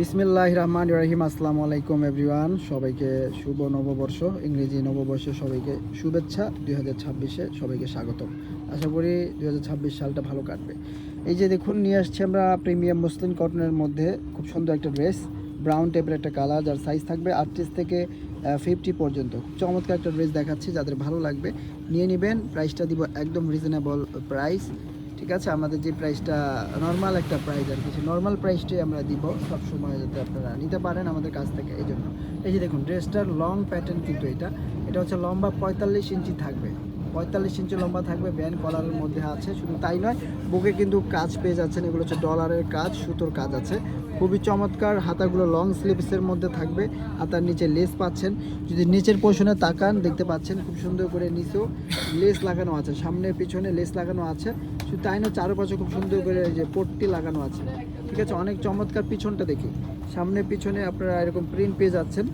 বিসমিল্লাহ রহমান রাহিম, আসসালামু আলাইকুম এভরিওয়ান। সবাইকে শুভ নববর্ষ, ইংরেজি নববর্ষে সবাইকে শুভেচ্ছা। দুই হাজার ছাব্বিশে সবাইকে স্বাগত আশা করি দুই হাজার ছাব্বিশ সালটা ভালো কাটবে। এই যে দেখুন, নিয়ে আসছি আমরা প্রিমিয়াম মুসলিম কটনের মধ্যে খুব সুন্দর একটা ড্রেস। ব্রাউন টাইপের একটা কালার, যার সাইজ থাকবে আটত্রিশ থেকে ফিফটি পর্যন্ত। খুব চমৎকার একটা ড্রেস দেখাচ্ছি, যাদের ভালো লাগবে। নিয়ে নেবেন, প্রাইসটা দিব একদম রিজনেবল প্রাইস ঠিক আছে? আমাদের যে প্রাইসটা নর্মাল একটা প্রাইস আর কি নর্মাল প্রাইসটাই আমরা দিব সব সময় যাতে আপনারা নিতে পারেন আমাদের কাছ থেকে এই জন্য। এই যে দেখুন ড্রেসটার লং প্যাটার্ন কিন্তু এটা। এটা হচ্ছে লম্বা পঁয়তাল্লিশ ইঞ্চি থাকবে। পঁয়তাল্লিশ ইঞ্চি লম্বা থাকবে ব্যান্ড কলারের মধ্যে আছে, শুধু তাই নয়, বুকে কিন্তু কাজ পেয়ে যাচ্ছেন, এগুলো হচ্ছে ডলারের কাজ, সুতোর কাজ আছে। খুবই চমৎকার, হাতাগুলো লং স্লিভসের মধ্যে থাকবে, হাতার নিচে লেস পাচ্ছেন। যদি নিচের পোর্শনে তাকান, দেখতে পাচ্ছেন, খুব সুন্দর করে নিচেও লেস লাগানো আছে সামনে পিছনে লেস লাগানো আছে। শুধু তাই না চারপাশে খুব সুন্দর করে যে পট্টি লাগানো আছে। ঠিক আছে, অনেক চমৎকার পিছনটা দেখি। সামনে পিছনে আপনারা এরকম প্রিন্ট পেয়ে যাচ্ছেন।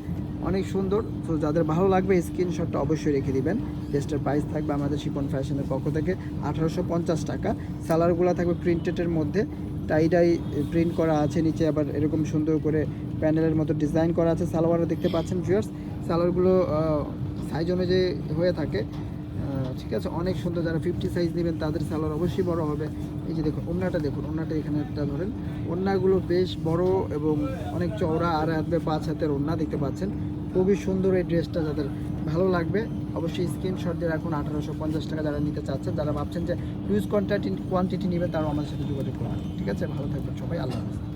অনেক সুন্দর। তো যাদের ভালো লাগবে স্ক্রিনশটটা অবশ্যই রেখে দিবেন। ড্রেসটার প্রাইস থাকবে আমাদের শিপন ফ্যাশনের পক্ষ থেকে আঠারোশো পঞ্চাশ টাকা। সালারগুলো থাকবে প্রিন্টেডের মধ্যে। টাইডাই প্রিন্ট করা আছে, নিচে আবার এরকম সুন্দর করে প্যানেলের মতো ডিজাইন করা আছে। সালোয়ারও দেখতে পাচ্ছেন ভিউয়ার্স সালোয়ারগুলো সাইজ অনুযায়ী হয়ে থাকে। ঠিক আছে, অনেক সুন্দর যারা ফিফটি সাইজ নেবেন তাদের সালোয়ার অবশ্যই বড় হবে। এই যে দেখুন ওন্নাটা দেখুন ওন্নাটা এখানে একটা ধরেন ওন্নাগুলো বেশ বড় এবং অনেক চওড়া আর হাতে পাঁচ হাতের ওন্না দেখতে পাচ্ছেন। খুবই সুন্দর এই ড্রেসটা যাদের ভালো লাগবে, অবশ্যই স্ক্রিনশট দিয়ে রাখুন, আঠারোশো পঞ্চাশ টাকা যারা নিতে চাচ্ছেন, যারা ভাবছেন যে হিউজ কোয়ান্টিটি কোয়ান্টিটি নেবেন, তারাও আমাদের সাথে যোগাযোগ করুন। ঠিক আছে, ভালো থাকবেন সবাই, আল্লাহ হাফেজ।